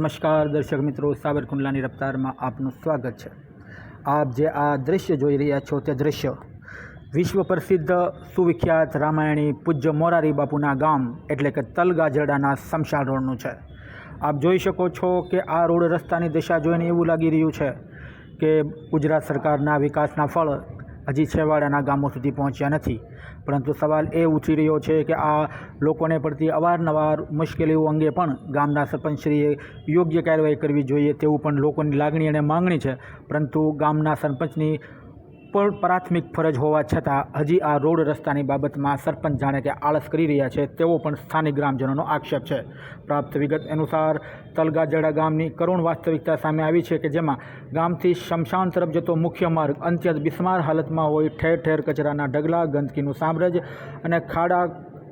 નમસ્કાર દર્શક મિત્રો સાબરકુંડલાની રફતારમાં આપનું સ્વાગત છે. આપ જે આ દૃશ્ય જોઈ રહ્યા છો તે દૃશ્ય વિશ્વ પ્રસિદ્ધ સુવિખ્યાત રામાયણી પૂજ્ય મોરારી બાપુના ગામ, એટલે કે તલગાજરડાના શમશાન રોડનું છે. આપ જોઈ શકો છો કે આ રોડ રસ્તાની દિશા જોઈને એવું લાગી રહ્યું છે કે ગુજરાત સરકારના વિકાસના ફળ હજી છેવાડાના ગામો સુધી પહોંચ્યા નથી. પરંતુ સવાલ એ ઉઠી રહ્યો છે કે આ લોકોને પડતી અવારનવાર મુશ્કેલીઓ અંગે પણ ગામના સરપંચશ્રીએ યોગ્ય કાર્યવાહી કરવી જોઈએ તેવું પણ લોકોની લાગણી અને માંગણી છે. પરંતુ ગામના સરપંચની પણ પ્રાથમિક ફરજ હોવા છતાં હજી આ રોડ રસ્તાની બાબતમાં સરપંચ જાણે કે આળસ કરી રહ્યા છે તેવો પણ સ્થાનિક ગ્રામજનોનો આક્ષેપ છે. પ્રાપ્ત વિગત અનુસાર તલગાજડા ગામની કરુણ વાસ્તવિકતા સામે આવી છે કે જેમાં ગામથી શમશાન તરફ જતો મુખ્ય માર્ગ અત્યંત બિસ્માર હાલતમાં હોય ઠેર ઠેર કચરાના ઢગલા, ગંદકીનું સામ્રાજ્ય અને ખાડા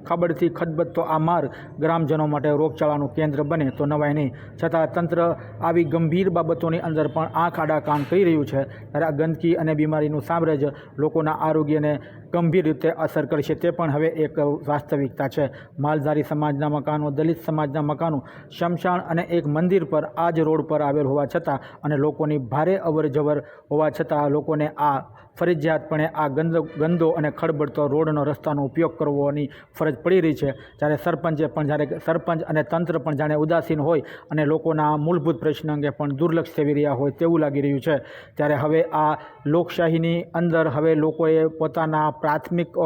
ખબડથી ખદબદતો આ માર્ગ ગ્રામજનો માટે રોગચાળાનું કેન્દ્ર બને તો નવાય નહીં. છતાં તંત્ર આવી ગંભીર બાબતોની અંદર પણ આંખ આડા કાન કરી રહ્યું છે. ત્યારે આ ગંદકી અને બીમારીનું સામ્રાજ્ય લોકોના આરોગ્યને ગંભીર રીતે અસર કરશે તે પણ હવે એક વાસ્તવિકતા છે. માલધારી સમાજના મકાનો, દલિત સમાજના મકાનો, શમશાન અને એક મંદિર પર આ જ રોડ પર આવેલ હોવા છતાં અને લોકોની ભારે અવર જવર હોવા છતાં લોકોને આ ફરજિયાતપણે આ ગંદો ગંદો અને ખળબળતો રોડનો રસ્તાનો ઉપયોગ કરવાની ફરજ પડી રહી છે. જ્યારે સરપંચે પણ, જ્યારે સરપંચ અને તંત્ર પણ જાણે ઉદાસીન હોય અને લોકોના મૂળભૂત પ્રશ્ન અંગે પણ દુર્લક્ષ સેવી રહ્યા હોય તેવું લાગી રહ્યું છે. ત્યારે હવે આ લોકશાહીની અંદર હવે લોકોએ પોતાના પ્રાથમિક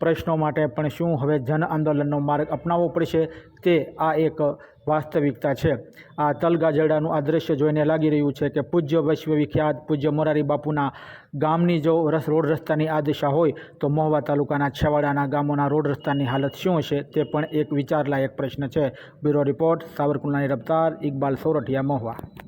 પ્રશ્નો માટે પણ શું હવે જન આંદોલનનો માર્ગ અપનાવવો પડશે તે આ એક વાસ્તવિકતા છે. આ તલગાજરડાનું આ દ્રશ્ય જોઈને લાગી રહ્યું છે કે પૂજ્ય વિશ્વવિખ્યાત પૂજ્ય મોરારી બાપુના ગામની જો રસ રોડ રસ્તાની આ દિશા હોય તો મહુવા તાલુકાના છેવાડાના ગામોના રોડ રસ્તાની હાલત શું હશે તે પણ એક વિચારલાયક પ્રશ્ન છે. બ્યુરો રિપોર્ટ, સાવરકુંડલાની રફતાર, ઇકબાલ સોરઠિયા, મહુવા.